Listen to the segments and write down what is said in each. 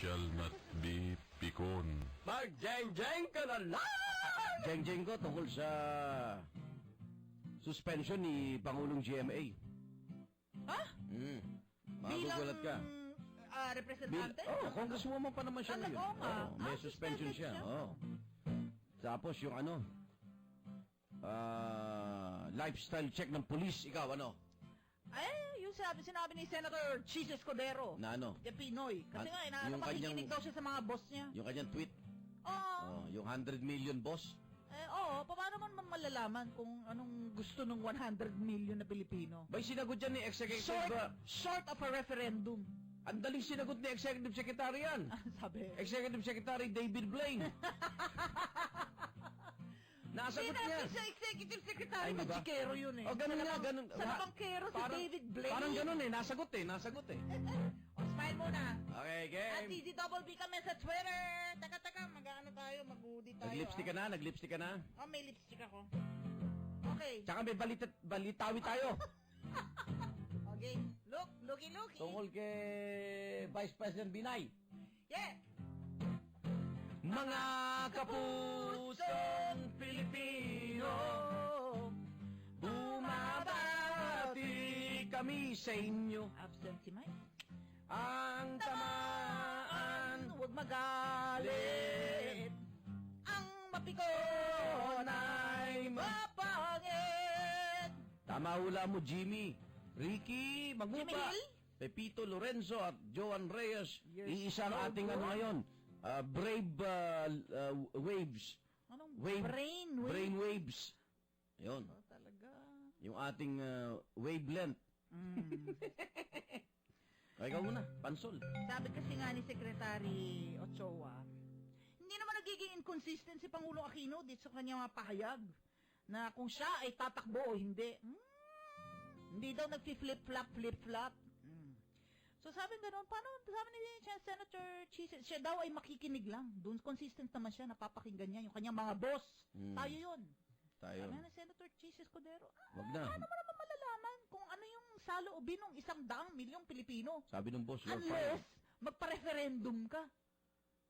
shall not be pikon. Mag-jeng-jeng ka na lang! Jeng-jeng ko tungkol sa suspension ni Pangulong GMA. Ha? Hmm. Magugulat ka. ah, Bil- representante? oh, congresswoman pa naman siya Ah, ngayon. nga. Oh, may Ah, suspension suspended siya. siya. Oh. Tapos yung ano, ah, lifestyle check ng police. Ikaw, ano? Eh, yung sabi, sinabi ni Senator Chis Escudero. Na ano? De Pinoy. Kasi Ah, nga, ina, yung kanyang- daw siya sa mga boss niya. Yung kanyang tweet. Oo. Oh, yung 100 million boss. Eh, oo. Paano man man malalaman kung anong gusto ng 100 million na Pilipino? Bay, sinagot yan ni Executive... Short, ah, short of a referendum. ang daling sinagot ni Executive Secretary yan. sabi. Executive Secretary David Blaine. Nasagot Sinabi niya. sa executive secretary, Ay, di ba? magikero yun eh. O, ganun Sa nga, labang- ganun. Sa labangkero si Parang- David Blaine. Parang ganun eh, nasagot eh, nasagot eh. O, smile muna. Okay, At game. TZ Double B kami sa Twitter. Taka, taka, mag-ano tayo, mag-udi tayo. Nag-lipstick ka ah. na, nag-lipstick ka na. Oh, may lipstick ako. Okay. Tsaka may balita, balitawi tayo. Okay. Look, looky, looky. Tungkol kay Vice President Binay. Yeah. Mga kapusong Pilipino, bumabati kami sa inyo. Absent si Mike. Ang tamaan, Huwag magalit. Ang mapikon ay mapangit. Tama hula mo, Jimmy. Ricky, Jimmy Magmupa. Hill? Pepito Lorenzo at Joan Reyes. Yes, Iisa ang ating ano ngayon. Ah, brave ah, ah, waves. Anong Wave, brain wave? Brain waves. Yun. Oh, talaga. Yung ating ah, wavelength. Mm. Ay, ikaw muna. Pansol. Sabi kasi nga ni Secretary Ochoa, hindi naman nagiging inconsistent si Pangulong Aquino dito sa kanyang mga pahayag na kung siya ay tatakbo o hindi. Hmm, hindi daw nagfi-flip-flop, flip-flop. So sabi gano'n, paano, sabi ni siya, Senator Cheese, siya daw ay makikinig lang. Doon consistent naman siya, napapakinggan niya yung kanyang mga boss. Hmm. Tayo yun. Tayo. Sabi ni Senator Cheese Escudero, ah, Wag na. paano mo naman malalaman kung ano yung saloobin ng isang daang milyong Pilipino? Sabi ng boss, you're Unless, fired. magpa-referendum ka.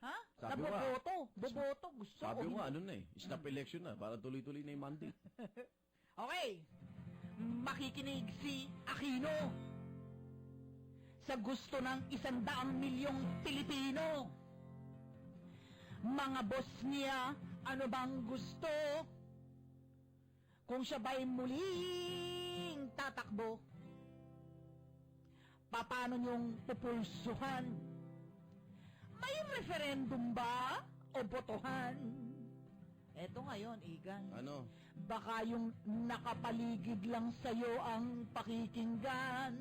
Ha? Sabi na mo boboto. Boboto. Gusto Sabi o mo ano na eh. Snap election na. Para tuloy-tuloy na yung mandate. Okay. Makikinig si Aquino sa gusto ng isandaang milyong Pilipino. Mga boss niya, ano bang gusto? Kung siya ba'y muling tatakbo, paano niyong pupulsuhan? May referendum ba o botohan? Eto ngayon, Igan. Ano? Baka yung nakapaligid lang sa'yo ang pakikinggan.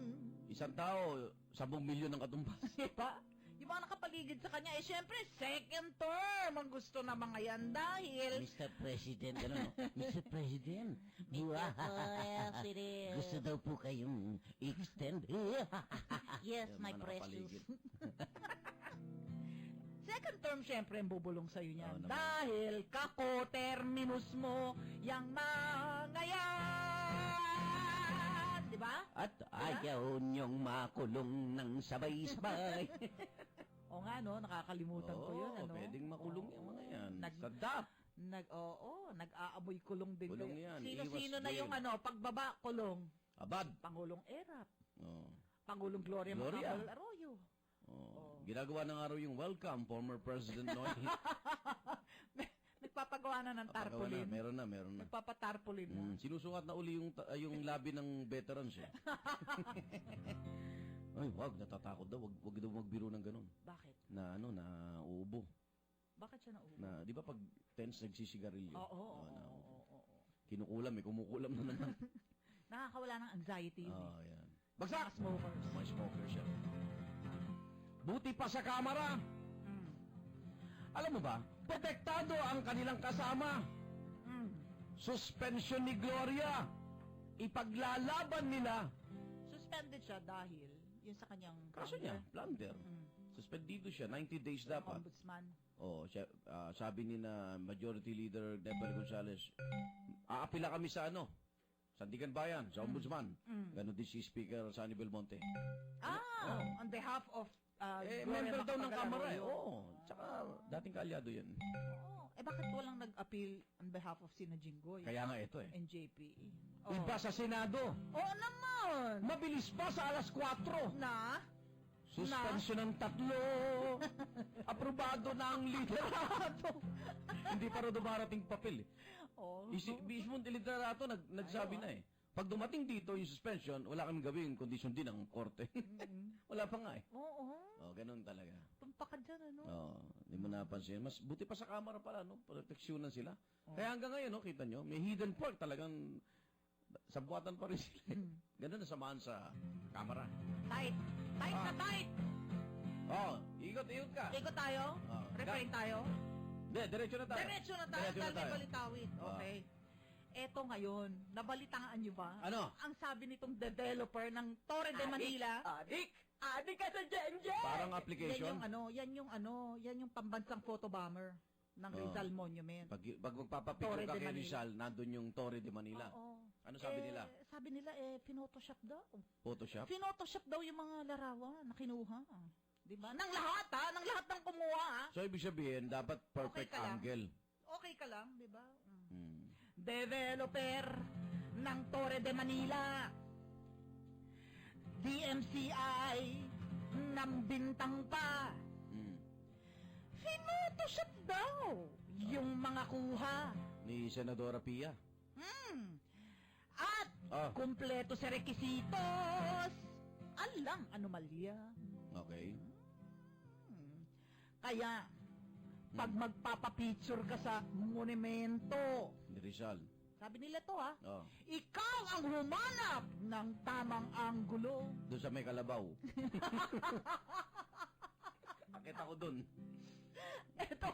Isang tao, 10 milyon ang katumbas. Diba? Yung mga nakapaligid sa kanya, eh syempre, second term ang gusto ng mga yan dahil... Mr. President, ano no? Mr. President. Gusto daw po kayong extend. Yes, my mga precious. Second term, syempre, ang bubulong sa'yo niyan. Naman. Dahil kako terminus mo, yang mga yan. Di ba? At ayaw niyong makulong ng sabay-sabay. O nga, no? Nakakalimutan ko yun, ano? pwedeng makulong yung mga yan. Nag- Sadap. Nag, oo, nag-aamoy kulong din. Kulong kayo. yan, Sino-sino iwas na din. yung ano, pagbaba, kulong. Abad. Pangulong Erap. Oo. Pangulong Gloria, Gloria. Macapagal Arroyo. Oo. Ginagawa ng araw yung welcome, former President Noy. Nagpapagawa na ng tarpaulin. Meron na, meron na. Nagpapatarpaulin na. Mm, sinusukat na uli yung, ta- ah, yung labi ng veterans eh. Ay, wag, natatakot daw. Wag, wag daw magbiro ng ganun. Bakit? Na ano, na uubo. Bakit siya naubo? Na, di ba pag tense nagsisigarilyo? Oo, oo, Ah, na, oo, oo, oo. Kinukulam eh, kumukulam na naman. Nakakawala ng anxiety yun eh. yan. Mga smokers. May smoker siya. Buti pa sa kamera. Mm. Alam mo ba, protektado ang kanilang kasama. Mm. Suspension ni Gloria. Ipaglalaban nila. Suspended siya dahil yun sa kanyang Kaso niya, plunder. Mm. Suspendido siya, 90 days dapat. Ombudsman. Oh, siya, ah, sabi ni na Majority Leader Debel Gonzales, aapila kami sa ano, Sandigan Bayan, sa Ombudsman. Mm. Ganon din si Speaker Sunny Belmonte. Ah, on behalf of ah, Eh, Gloria member daw ng Macapagal Kamara eh. Oo. Tsaka, dating kaalyado yan. Oo. Eh, bakit walang nag-appeal on behalf of Sina Jinggoy Kaya nga ito eh. and JP? Oh. Iba sa Senado. Oo naman! Mabilis pa sa alas 4. Na? Suspension ng tatlo. Aprobado na ang liderato. Hindi pa rin dumarating papel eh. Oh. Isi, mismo ang liderato nag, nagsabi na eh. Pag dumating dito yung suspension, wala kami gawin kundi sundin ang korte. wala pa nga eh. Oo. Oh, ganun talaga. Tumpa ka dyan, ano? Oh, hindi mo napansin. Mas buti pa sa kamera pala, no? Proteksyonan sila. Kaya hanggang ngayon, no, kita nyo, may hidden pork talagang sa buwatan pa rin sila. eh. Ganun na samahan sa kamera. Tight. Tight na Ah. tight! Oh, ikot, ikot ka. Ikot tayo? Ah. Refrain tayo? Hindi, diretso na tayo. Diretso na tayo Diretso na dahil may tayo. balitawid. Ah. Okay. Eto ngayon, nabalitaan nyo ba? Ano? Ang sabi nitong developer ng Torre de Manila. Adik! Adik ka sa Jen! Parang Yan application. yung ano, yan yung ano, yan yung pambansang photobomber ng Oh. Rizal Monument. Pag, pag magpapapicture Torre ka de kay Manila. Rizal, nandun yung Torre de Manila. Oo. Ano sabi Eh, nila? Sabi nila, eh, pinotoshop daw. Photoshop? Pinotoshop daw yung mga larawan na kinuha. Di ba? Nang lahat ha, nang lahat ng kumuha ha. So, ibig sabihin, dapat perfect ka lang. angle. Okay ka lang, di ba? Mm. Hmm. Developer ng Torre de Manila. DMCI ng bintang pa. Hmm. Pinotoshop daw yung mga kuha. Ni Senadora Pia. Hmm. At Ah, kumpleto sa rekisitos. Alang anomalya. okay. Hmm. Kaya, pag magpapapicture ka sa monumento, Ni Rizal. sabi nila to ha, Oh. ikaw ang humanap ng tamang anggulo. Doon sa may kalabaw. Akit ako doon. Eto,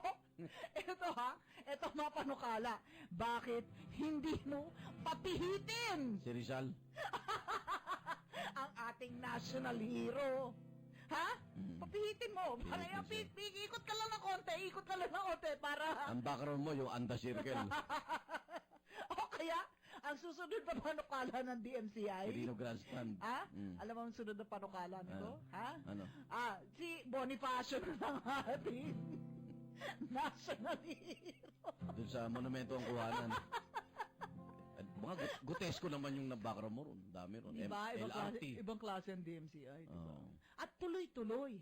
eto ha, eto mapanukala. Bakit hindi mo papihitin Si Rizal. ang ating national hero? Ha? Mm. Papihitin mo. Para Pihitin siya. i- ikot ka lang ng konti, ikot ka lang ng konti para... Ang background mo, yung anda circle. o kaya, ang susunod na panukala ng DMCI, Quirino Grandstand. ha? Mm. Alam mo ang sunod na panukala nito? ha? Ano? Ah, si Bonifacio na lang ating national hero. Doon sa monumento ang kuhanan. At mga gut- gutesko naman yung na background mo ron. Dami ron. Di ba? M- Ibang klase, LRT. ibang klase ang DMCI. Di ba? At tuloy-tuloy.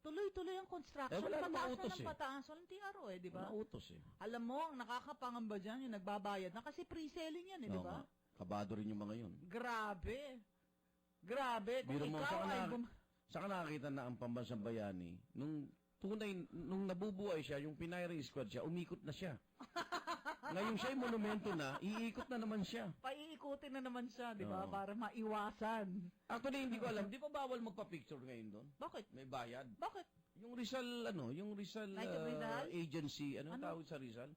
Tuloy-tuloy ang construction. Eh, wala pataas na ng eh. pataas. Walang TRO eh, di ba? Nautos eh. Alam mo, ang nakakapangamba dyan, yung nagbabayad na kasi pre-selling yan eh, di ba? Kabado rin yung mga yun. Grabe. Grabe. Kung Biro mo, ikaw saka ay na- nakakita na ang pambansang bayani, nung tunay, nung nabubuhay siya, yung Pinay Squad siya, umikot na siya. Ngayon siya yung monumento na, iikot na naman siya. paiikutin na naman siya, di ba? Oo. Para maiwasan. Actually, hindi ko alam, di pa bawal magpa-picture ngayon doon? Bakit? May bayad. Bakit? Yung Rizal, ano, yung Rizal, of uh, Rizal? agency, ano, Ano? tawag sa Rizal?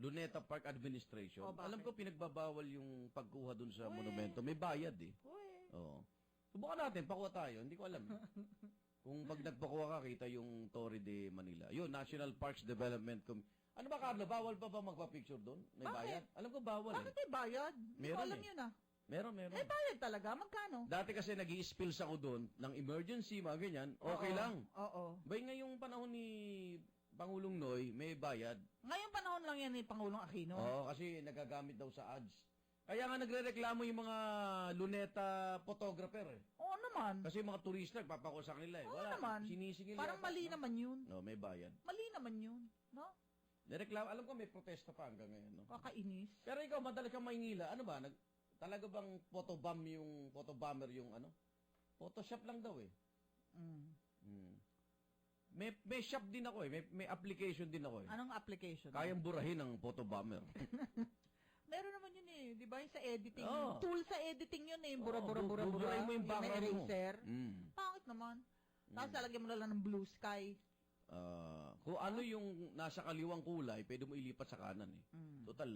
Luneta Park Administration. Oh, bakit? alam ko pinagbabawal yung pagkuha doon sa Uy. monumento. May bayad eh. Uy. Oo. Subukan natin, pakuha tayo. Hindi ko alam. Kung pag nagpakuha ka, kita yung Torre de Manila. Yun, National Parks Development Com- Ano ba, Carlo? Bawal pa ba magpa-picture doon? May Bakit? bayad? Alam ko bawal Bakit eh. may bayad? Hindi ko Meron alam eh. yun ah. Meron, meron. Eh, bayad talaga. Magkano? Dati kasi nag spills ako doon ng emergency, mga ganyan. Okay Oo. lang. Oo. Bay ngayong panahon ni Pangulong Noy, may bayad. Ngayong panahon lang yan ni Pangulong Aquino. Oo, kasi nagagamit daw sa ads. Kaya nga nagrereklamo yung mga luneta photographer eh. Oo naman. Kasi yung mga turista nagpapakuha sa kanila eh. Oo Wala, naman. sinisingil Parang yata, mali naman yun. No, may bayad. Mali naman yun. No? Nireklamo, alam ko may protesta pa hanggang ngayon, no? Kakainis. Pero ikaw, madalas kang Maynila, ano ba? Nag, talaga bang photobomb yung, photobomber yung ano? Photoshop lang daw eh. Mm. Hmm. May, may shop din ako eh. May, may application din ako eh. Anong application? Kayang burahin ng photobomber. Meron naman yun eh. Di ba yung sa editing? Oo. Tool sa editing yun eh. Bura-bura-bura-bura. bu- buburahin mo yung may background mo. eraser. mm. Pangit naman. Tapos Mm. lalagyan mo na lang ng blue sky. Ah, kung ano yung nasa kaliwang kulay, pwede mo ilipat sa kanan eh. Mm. Total,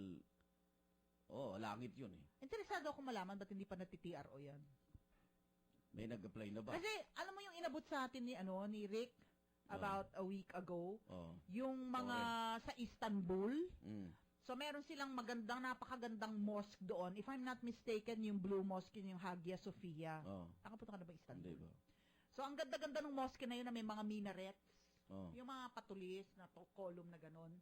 oh, langit yun eh. Interesado ako malaman ba't hindi pa nati-TRO yan. May nag-apply na ba? Kasi alam mo yung inabot sa atin ni ano ni Rick about a week ago, Oh. yung mga sa Istanbul. Mm. So meron silang magandang napakagandang mosque doon. If I'm not mistaken, yung Blue Mosque yun yung Hagia Sophia. Oh. Nakapunta ka na ba Istanbul? Hindi ba? So, ang ganda-ganda ng mosque na yun na may mga minarets. Oh. Yung mga patulis na to, column na ganon.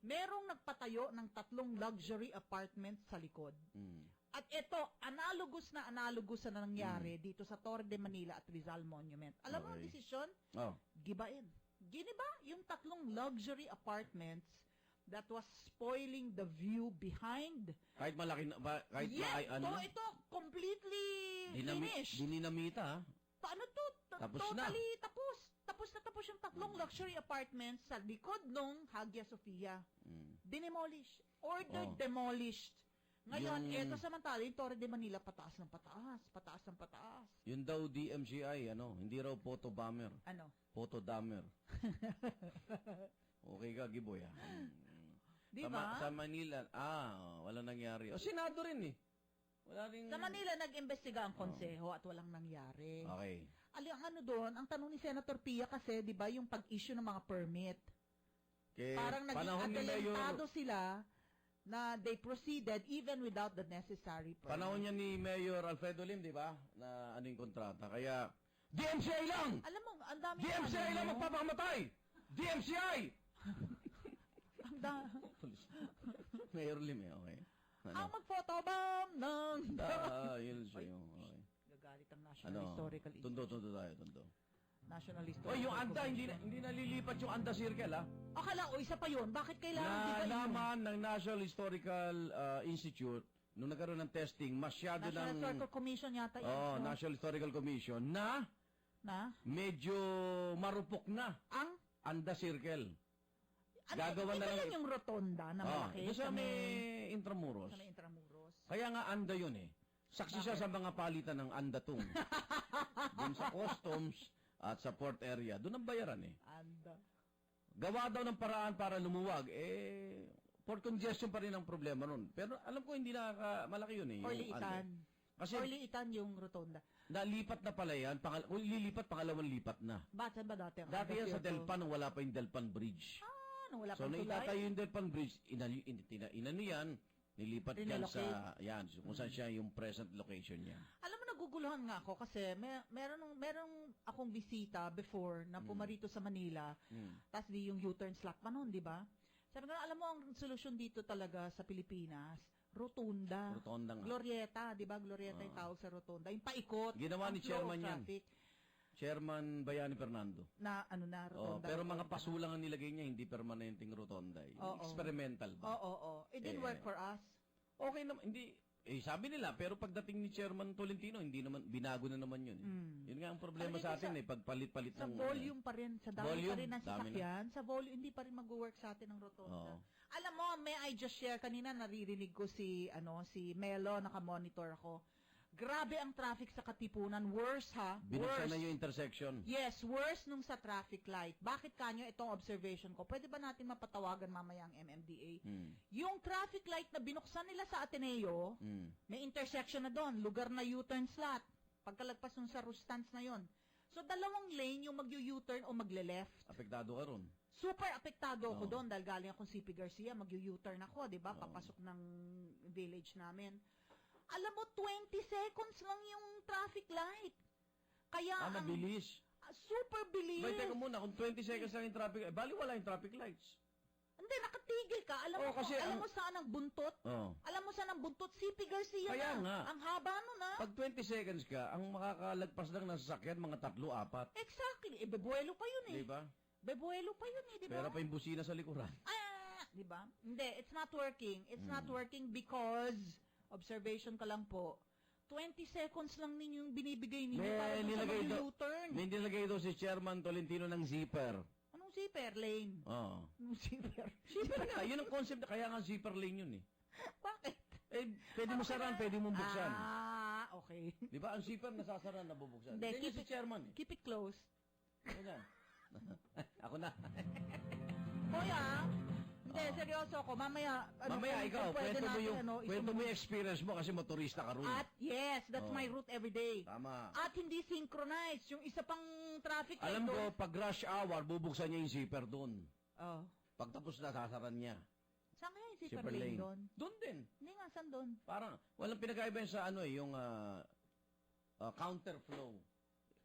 Merong nagpatayo ng tatlong luxury apartments sa likod. Mm. At ito, analogous na analogous na nangyari dito sa Torre de Manila at Rizal Monument. Alam mo ang Okay. desisyon? Oh. Gibain. Giniba yung tatlong luxury apartments that was spoiling the view behind. Kahit malaki na, ba, kahit yes, maay, ano, so ito, completely dinami, finished. dininamita, ha? Paano to? Ta- Tapos na. totally tapos. Tapos na tapos yung tatlong luxury apartments sa likod nung Hagia Sophia. Mm. Dinemolish. Ordered Oh. demolished. Ngayon, Yung- eto samantala, yung Torre de Manila, pataas ng pataas. Pataas ng pataas. Yun daw DMCI, ano, hindi raw photo bomber, Ano? photo dammer. okay ka, Giboy, ha? Mm. Di Sa, ba? Sa Manila, ah, wala nangyari. O, Senado rin, eh. Wala rin. Sa Manila, nag-imbestiga ang konseho at walang nangyari. Okay. Ali, ang ano doon, ang tanong ni Senator Pia kasi, di ba, yung pag-issue ng mga permit. Kaya, Parang naging adelantado sila na they proceeded even without the necessary permit. panahon niya ni Mayor Alfredo Lim, di ba? Na ano yung kontrata. Kaya, DMCI lang! Alam mo, ang dami DMCI lang ano, magpapakamatay! DMCI! ang da- Mayor Lim, eh, okay. ang Ano? mag-photobomb ng... Ah, yun siya yung, okay. National Ano? Historical Institute. Tundo, tundo tayo, tundo. National Historical Oy, yung anda, hindi, na, hindi nalilipat yung anda circle, ha? Akala, o isa pa yun. Bakit kailangan Na dibayin? naman ng National Historical uh, Institute, nung nagkaroon ng testing, masyado National ng... Historical Commission yata yun. Oh, no? National Historical Commission na Na? medyo marupok na Ang? anda circle. Ano, Gagawa na lang- yun yung rotonda na Oh, malaki? doon sa may Intramuros. Sa may Intramuros. Kaya nga anda yun eh. Saksi siya sa mga palitan ng andatong. Doon sa customs at sa port area. Doon ang bayaran eh. Anda. Gawa daw ng paraan para lumuwag. Eh, port congestion pa rin ang problema nun. Pero alam ko hindi nakaka, malaki yun eh. Or yung liitan. anda. Kasi Or liitan yung rotonda. nalipat na pala yan. Pangal, kung lilipat, pangalawang lipat na. Saan ba dati? ang Dati yan sa? Delpan nung wala pa yung Delpan Bridge. Ah, nung wala so, pang nung tulay. itatayo yung Delpan Bridge, inali, in, tina, inano yan, nilipat yan sa, yan, kung saan siya yung present location niya. Alam mo, naguguluhan nga ako kasi may, meron, meron akong bisita before na Hmm. pumarito sa Manila, Hmm. tapos di yung U-turn slot pa noon, di ba? Sabi ko, alam mo, ang solusyon dito talaga sa Pilipinas, rotunda. Rotonda nga. Glorieta, di ba? Glorieta yung tawag sa rotunda. Yung paikot. Ginawa ang ni flow of chairman yan. traffic Chairman Bayani Fernando. Na ano na, Oh, rotonda. pero mga pasulang ang nilagay niya, hindi permanenteng rotonda. eh. Oo. Experimental Oo, ba? oo, oo. It didn't Eh, work for us. Okay naman, hindi, eh sabi nila, pero pagdating ni Chairman Tolentino, hindi naman, binago na naman yun. eh. Mm. Yun nga ang problema Ano sa atin sa- eh, pagpalit-palit Sa ng... volume pa rin, sa dami Volume, pa rin ng dami na. sasakyan, sa volume, hindi pa rin mag-work sa atin ang rotonda. Oo. Alam mo, may I just share, kanina naririnig ko si, ano, si Melo, nakamonitor ako. Grabe ang traffic sa Katipunan. Worse ha? Binuksan worse. na yung intersection. Yes, worse nung sa traffic light. Bakit kanyo itong observation ko? Pwede ba natin mapatawagan mamaya ang MMDA? Hmm. Yung traffic light na binuksan nila sa Ateneo, Hmm. may intersection na doon, lugar na U-turn slot. Pagkalagpas nung sa Rustans na yon. So, dalawang lane yung mag-U-turn o magle-left. Apektado ka ron. Super apektado ako Oo. doon dahil galing akong CP Garcia, mag-U-turn ako, 'di ba? Oo. Papasok ng village namin. Alam mo 20 seconds lang yung traffic light. Kaya Ah, ang mabilis. ah, super bilis. Wait, teka muna, kung 20 seconds lang yung traffic, eh, bali wala yung traffic lights. Hindi nakatigil ka. Alam Oo, mo kasi alam ang- mo saan ang buntot? Oh. Alam mo saan ang buntot? CP Garcia Kaya na. nga. Ang haba nun ah. Pag 20 seconds ka, ang makakalagpas lang ng sasakyan, mga tatlo, apat. Exactly. Eh, bebuelo pa yun eh. Di ba? Bebuelo pa yun eh, di ba? Pero pa yung busina sa likuran. Ah, di ba? Hindi, it's not working. It's not Mm. working because, observation ka lang po, 20 seconds lang ninyong binibigay ninyo May para sa nilagay daw- mag-U-turn. May nilagay daw si Chairman Tolentino ng zipper. Anong zipper lane? Oo. Anong zipper? Zipper nga, yun ang concept. Kaya nga zipper lane yun eh. Bakit? Eh, pwede mo saraan, pwede mo buksan. Ah, okay. Di ba? Ang zipper nasasara, nabubuksan. Hindi, keep si it- Chairman eh. Keep it close. Ganyan. Ako na. Kuya, hindi, seryoso ako. Mamaya, ano, Mamaya kung- ikaw, pwede kwento mo natin, yung, ano, kwento mo yung experience mo kasi motorista ka rin. At yes, that's Oh. my route every day. Tama. At hindi synchronized. Yung isa pang traffic light Alam ko, doon. pag rush hour, bubuksan niya yung zipper doon. Oh. Pag tapos na, sasaran niya. Saan kaya yung zipper Zipper lane lane. doon? Doon din. Hindi nga, saan doon? Parang, walang pinagkaiba yun sa ano eh, yung ah, ah, counter flow.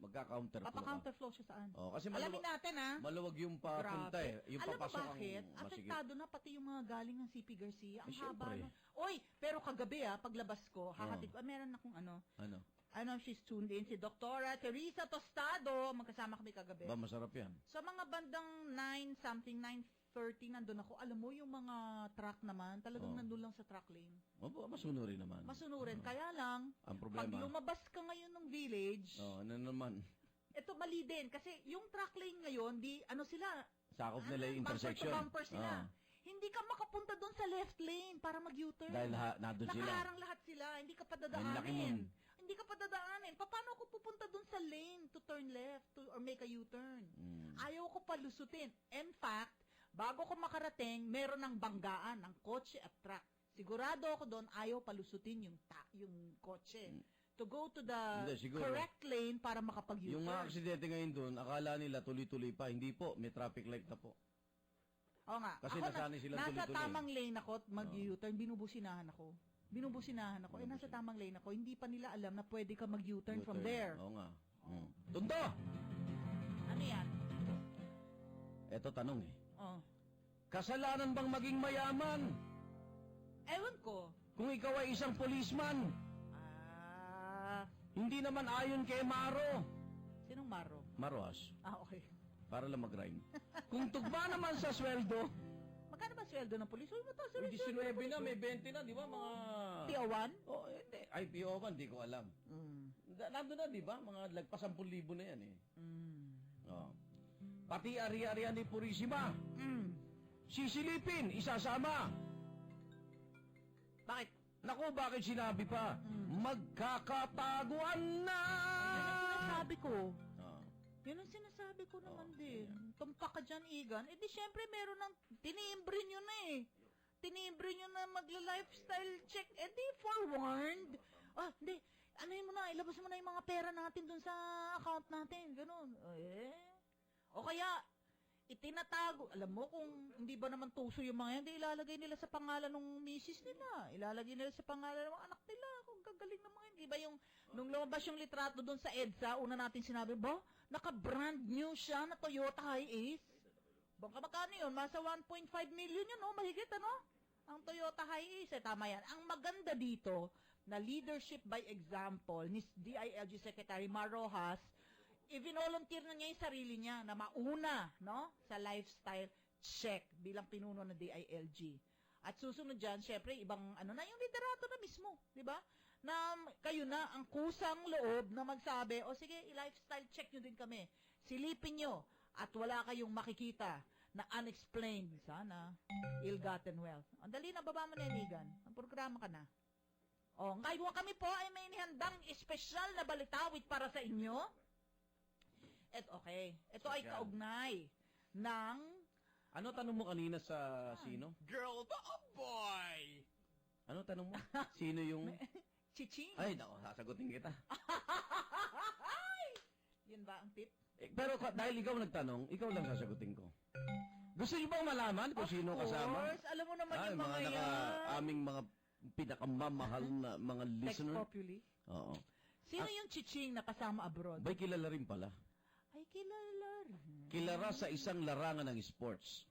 Magka-counter flow ka. Papa-counterflow siya saan? Oh, kasi Alamin maluwag, natin, ha? maluwag yung papunta Grabe. eh. Yung Alam mo papasok ang masigit. Apektado na pati yung mga galing ng CP Garcia. Ang Eh, haba syempre. Oy, pero kagabi ah, paglabas ko, hahatid Oh. ko, ah, meron akong ano, Ano? Ano, she's tuned in, si Doktora Teresa Tostado. Magkasama kami kagabi. Ba, masarap yan. Sa mga bandang 9 something, 9.30, nandun ako. Alam mo, yung mga truck naman, talagang Oh. nandun lang sa truck lane. Opo, masunurin naman. Masunurin. Oh. Kaya lang, Ang pag problema. lumabas ka ngayon ng village, Oh, ano naman? ito mali din. Kasi yung truck lane ngayon, di, ano sila, Sakop nila yung Bumper to intersection. bumper sila. Oh. Hindi ka makapunta doon sa left lane para mag-U-turn. Dahil ha, nandun sila. Nakaharang lahat sila. Hindi ka pa Ang laki nun. dadaanin. Hindi ka pa dadaanin. Pa- Paano ako pupunta doon sa lane to turn left to, or make a U-turn? Mm. Ayaw ko palusutin. In fact, bago ko makarating, meron ng banggaan ng kotse at truck. Sigurado ako doon, ayaw palusutin yung, ta- yung kotse. Mm. To go to the Hindi, siguro. correct lane para makapag-U-turn. Yung mga aksidente ngayon doon, akala nila tuloy-tuloy pa. Hindi po, may traffic light na po. Oo nga. Kasi ako, nasanay nasa tuloy-tuloy. tamang lane ako at mag-U-turn, binubusinahan ako. Binubusinahan ako. Eh, nasa tamang lane ako. Hindi pa nila alam na pwede ka mag-U-turn from there. Oo nga. Mm. Tundo! Ano yan? Eto tanong eh. Oh. Kasalanan bang maging mayaman? Ewan ko. Kung ikaw ay isang policeman, Ah, hindi naman ayon kay Maro. sinong Maro? Maros, Ah, okay. para lang mag-rhyme. Kung tugma naman sa sweldo, Magkano ba sweldo ng polis? Uy, mataas may rin sweldo 19 ng na, polis. may 20 na, di ba? Mga... PO1? Oh, hindi. IPO man, di ko alam. Mm. Da- Nandun na, di ba? Mga lagpas 10,000 na yan eh. Mm. Oh. Pati ari-arian ni Purisima, Mm. sisilipin, isasama. Bakit? Naku, bakit sinabi pa? Mm. Magkakataguan na! Ang sinasabi ko. Ko naman Oo, din. Tumpak ka dyan, Igan. Eh di syempre meron ng, tinimbre nyo na eh. Tinimbre nyo na magla-lifestyle check. Eh di forewarned. Ah, hindi. Ano yun mo na, ilabas mo na yung mga pera natin dun sa account natin. Ganun. Eh. O kaya, itinatago. Alam mo kung hindi ba naman tuso yung mga yan, di ilalagay nila sa pangalan ng misis nila. Ilalagay nila sa pangalan ng mga anak nila. Kung gagaling naman yun. Di ba yung, nung lumabas yung litrato doon sa EDSA, una natin sinabi, ba, naka-brand new siya na Toyota Hiace. Bangka magkano yun? Masa 1.5 million yun, no? Mahigit, ano? Ang Toyota Hiace, eh, tama yan. Ang maganda dito, na leadership by example ni DILG Secretary Mar Rojas, i-volunteer na niya yung sarili niya na mauna, no? Sa lifestyle check bilang pinuno ng DILG. At susunod dyan, syempre, ibang ano na, yung liderato na mismo, di ba? Na kayo na ang kusang loob na magsabi, o sige, i-lifestyle check nyo din kami. Silipin nyo at wala kayong makikita na unexplained, sana, ill-gotten wealth. Ang dali na, baba mo na yan. Ang programa ka na. O, ngayon kami po ay may nihandang espesyal na balitawit para sa inyo. Et okay, ito ay kaugnay ng Ano tanong mo kanina sa sino? Girl ba o boy? Ano tanong mo? Sino yung... chiching. Ay, nako, sasagutin kita. Yun ba ang tip? Eh, pero ka- dahil ikaw nagtanong, ikaw lang sasagutin ko. Gusto niyo bang malaman kung sino Of kasama? course, alam mo naman Ay, yung mga mga, naka, yan. aming mga pinakamamahal na mga Text listener. populi. Oo. Sino Ah. yung chiching na kasama abroad? Bay kilala rin pala. Ay, kilala rin. Kilala sa isang larangan ng sports.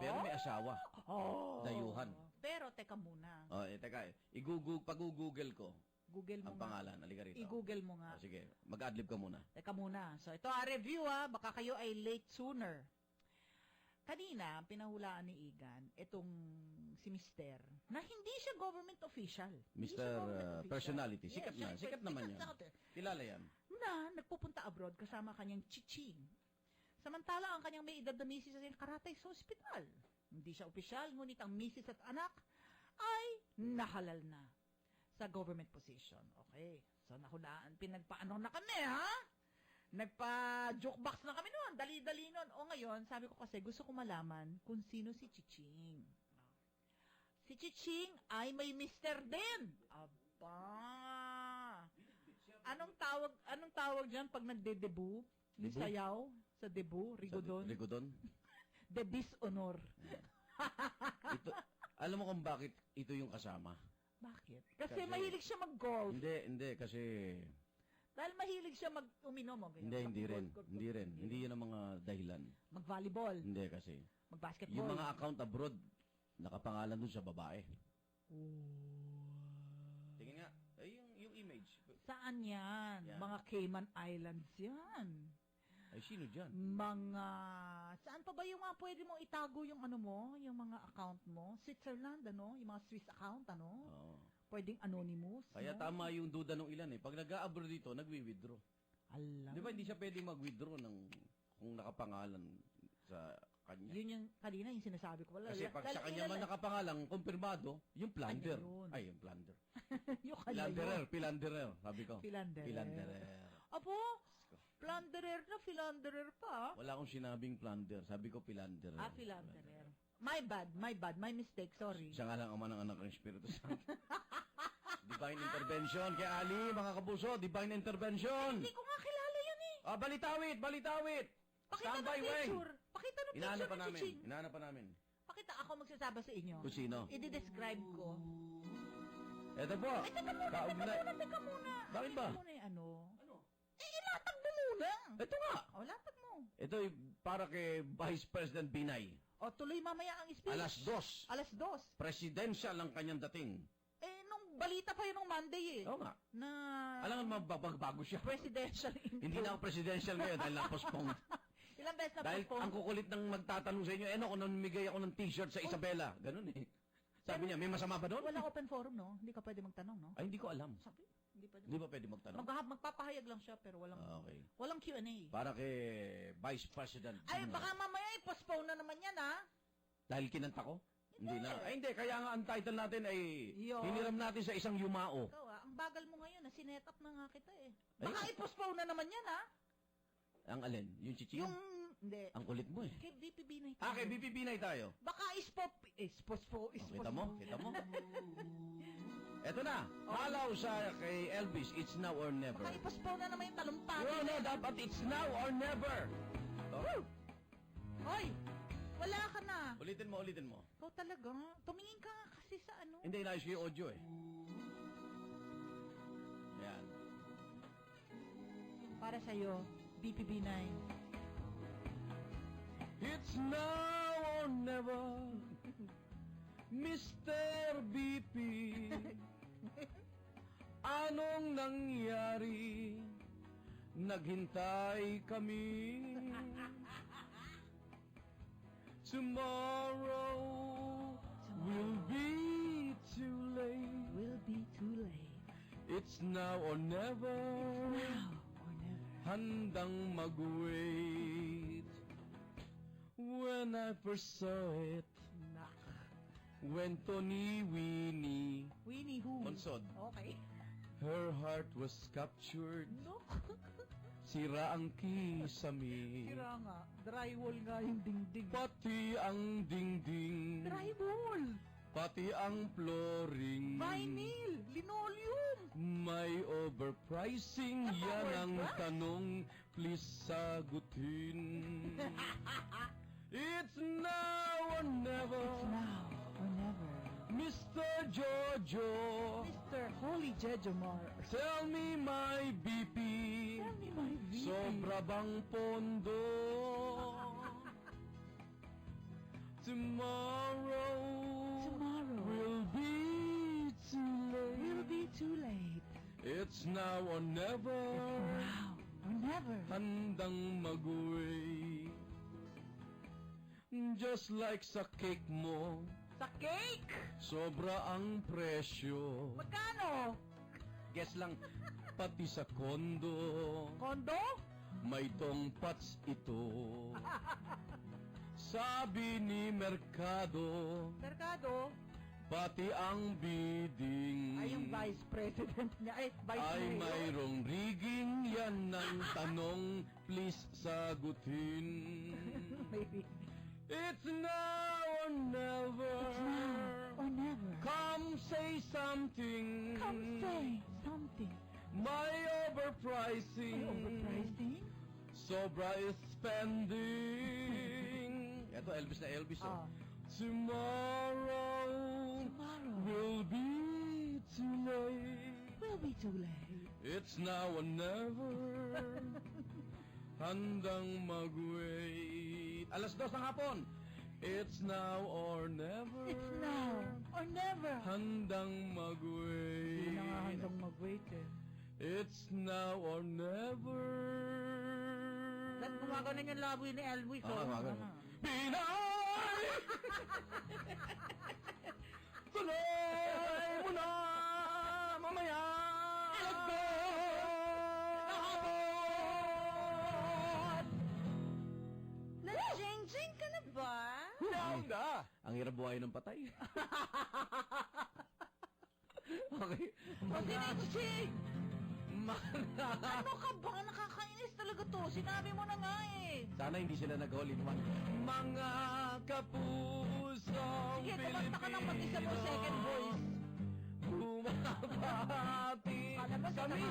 Pero may asawa. Oh. Dayuhan. Pero, teka muna. Oh, eh, teka, igugug, pag-google ko Google mo ang nga. pangalan. Halika rito. I-google mo nga. Oh, sige, mag-adlib ka muna. Teka muna. So, ito a review ha. Baka kayo ay late sooner. Kanina, pinahulaan ni Igan, itong si Mister, na hindi siya government official. Hindi siya Mr. government uh, official. Personality. Yes, Sikat na. syempre, Sikat naman yan. na- Kilala yan. Na, nagpupunta abroad kasama kanyang chiching. Samantala, ang kanyang may edad na misis ay nakaratay sa ospital. Hindi siya opisyal, ngunit ang misis at anak ay nahalal na sa government position. Okay. So, nahulaan, pinagpaano na kami, ha? Nagpa-jukebox na kami noon. Dali-dali noon. O ngayon, sabi ko kasi, gusto ko malaman kung sino si Chiching. Si Chiching ay may mister din. Aba. Anong tawag, anong tawag diyan pag nagde-debut? Yung Debut? sayaw sa debut, rigodon, Sa, Rigodon. the dishonor. Ito, alam mo kung bakit ito yung kasama? Bakit? Kasi Kasi- mahilig siya mag-golf. Hindi, hindi. Kasi Dahil mahilig siya mag-uminom. oh, ganyan. Hindi, hindi rin. Hindi rin. Hindi yun ang mga dahilan. Mag-volleyball, Hindi kasi. mag-basketball. Yung mga account abroad, nakapangalan dun sa babae. Tingin nga. Ay, yung, yung image. Saan yan? Yan. Mga Cayman Islands yan. Ay, sino dyan? Mga... Saan pa ba yung mga pwede mo itago yung ano mo? Yung mga account mo? Switzerland, ano? Yung mga Swiss account, ano? Oo. Pwedeng anonymous, Kaya no? tama yung duda ng ilan eh. Pag nag-a-abroad dito, nagwi-withdraw. Alam. Di ba hindi siya pwedeng mag-withdraw ng kung nakapangalan sa kanya? Yun yung kanina yung sinasabi ko. Wala, Kasi pag sa kanya man nakapangalan, kumpirmado, yung plunder. Yun. Ay, yung plunder. yung kanya Pilanderer, yun. pilanderer, sabi ko. Philanderer. Pilanderer. Apo, Philanderer na, philanderer pa. Wala akong sinabing plunder, sabi ko pilanderer. Ah, philanderer. My bad, my bad, my mistake, sorry. Siya nga lang ama ng anak ng Espiritu Santo. divine intervention kay Ali, mga kapuso, divine intervention. Hindi ko nga kilala yan eh. Ah, balitawit, balitawit. Pakita Standby, ng Weng. picture. Pakita ng picture pa ni namin, Chiching. inaano pa namin. Pakita ako magsasaba sa inyo. Kung sino? I-describe ko. Eto po, Ay, teka muna, teka kaugnay. muna, teka muna. Bakit ba? Teka muna yung ano. Ano? Eh, ilatag mo muna. Ito nga. O, latag mo. Ito ay para kay Vice President Binay. O, tuloy mamaya ang speech. Alas dos. Alas dos. Presidential ang kanyang dating. Balita pa yun nung Monday eh. Oo nga. Na Alam mo, mabagbago siya. presidential. Hindi na ako presidential ngayon dahil na-postpone. Ilang beses na dahil postpone. ang kukulit ng magtatanong sa inyo, eh no, kung namimigay ako ng t-shirt sa Isabela. Ganun eh. Sabi niya, may masama ba doon? Wala open forum, no? Hindi ka pwede magtanong, no? Ay, hindi ko alam. Sabi, hindi pwede. Hindi ba pwede magtanong? Mag magpapahayag lang siya pero walang Ah, okay. walang Q&A. Para kay Vice President. Ay, Binay. baka mamaya i-postpone na naman yan, ha? Dahil kinanta ko? Hindi na. Ay, hindi. Kaya nga ang title natin ay Yun. hiniram natin sa isang yumao. Ikaw, ah, ang bagal mo ngayon, na sinet up na nga kita, eh. Ay. Baka i-postpone na naman yan, ha? Ang alin? Yung chiching? Yung, hindi. Ang kulit mo eh. Kay VPB na ito. Ah, kay BP Binay tayo. Baka ispop, ispostpo, Oh, ispostpo. kita mo? Kita mo? Eto na. Halaw sa kay Elvis, it's now or never. Baka i-postpone na naman yung talumpati. No, no, dapat it's now or never. Oh. Hoy, wala ka na. Ulitin mo, ulitin mo. Ikaw talaga, tumingin ka nga kasi sa ano. Hindi, inayos ko yung audio eh. Yan. Para sa'yo, BPB9. It's now or never, Mr. BP. Anong nangyari? Naghintay kami. Tomorrow will be too late. Will be too late. It's now or never. Now or never. handang mag-wait When I first saw it Nak. Wento ni Winnie Winnie who? Monsod Okay. Her heart was captured No. Sira ang kisame Sira nga. Drywall nga yung dingding. Pati ang dingding Drywall! Pati ang flooring Vinyl! Linoleum! May overpricing Ano, Yan ang overpriced? tanong Please sagutin It's now or never It's now or never. Mr. Jojo Mr. Holy Jejomar. Tell me my BP Tell me my VP. Sobra bang pondo Tomorrow Tomorrow Will be too late will be too late. It's now or never Now or never. Handang mag-uwi Just like sa cake mo! Sobra ang presyo Magkano? Guess lang Pati sa kondo Kondo? May tongpats ito Sabi ni Mercado Mercado? Pati ang bidding Ay, yung vice president niya. Ay, vice Ay mayor. mayroong rigging Yan ang tanong Please sagutin Maybe. It's now or never It's now never. Come say something Come say something. My overpricing overpricing? Sobra is spending Ito Elvis na Elvis Ah. Tomorrow Tomorrow will be too late will be too late. It's now or never. Handang mag-wait. Alas dos ng hapon. It's now or never. It's now or never. Handang mag-wait. Hindi na nga handang mag-wait eh. It's now or never. Ba't gumagano yung laboy ni Elvis? Ah, oh? gumagano. Ano? Pinay! Tuloy mo na mamaya! Let's go! Bongga! Ang hirap buhay ng patay. okay. Mga... Ano ka ba? Nakakainis talaga to. Sinabi mo na nga eh. Sana hindi sila nag-all in one. Mga kapusong Sige, kumanta ka ng mag-isa mo second voice. Bumabati kami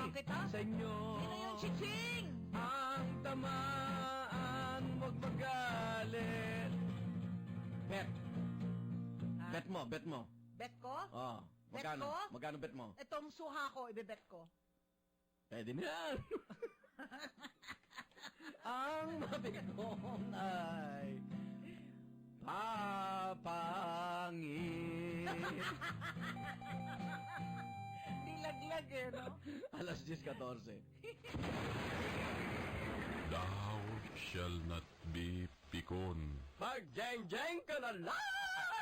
sa inyo. Sino yung chiching? Ang tamaan, wag magalit. Bet. Ah, Bet mo, bet mo. Bet ko? Oh, Bet magkano? ko? Magkano bet mo? Itong suha ko, ibebet ko. Pwede na yan. Ang mabigong ay papangit. Hindi laglag eh, no? Alas 10.14. Thou shall not be pikon. Mag-jeng-jeng ka na lang!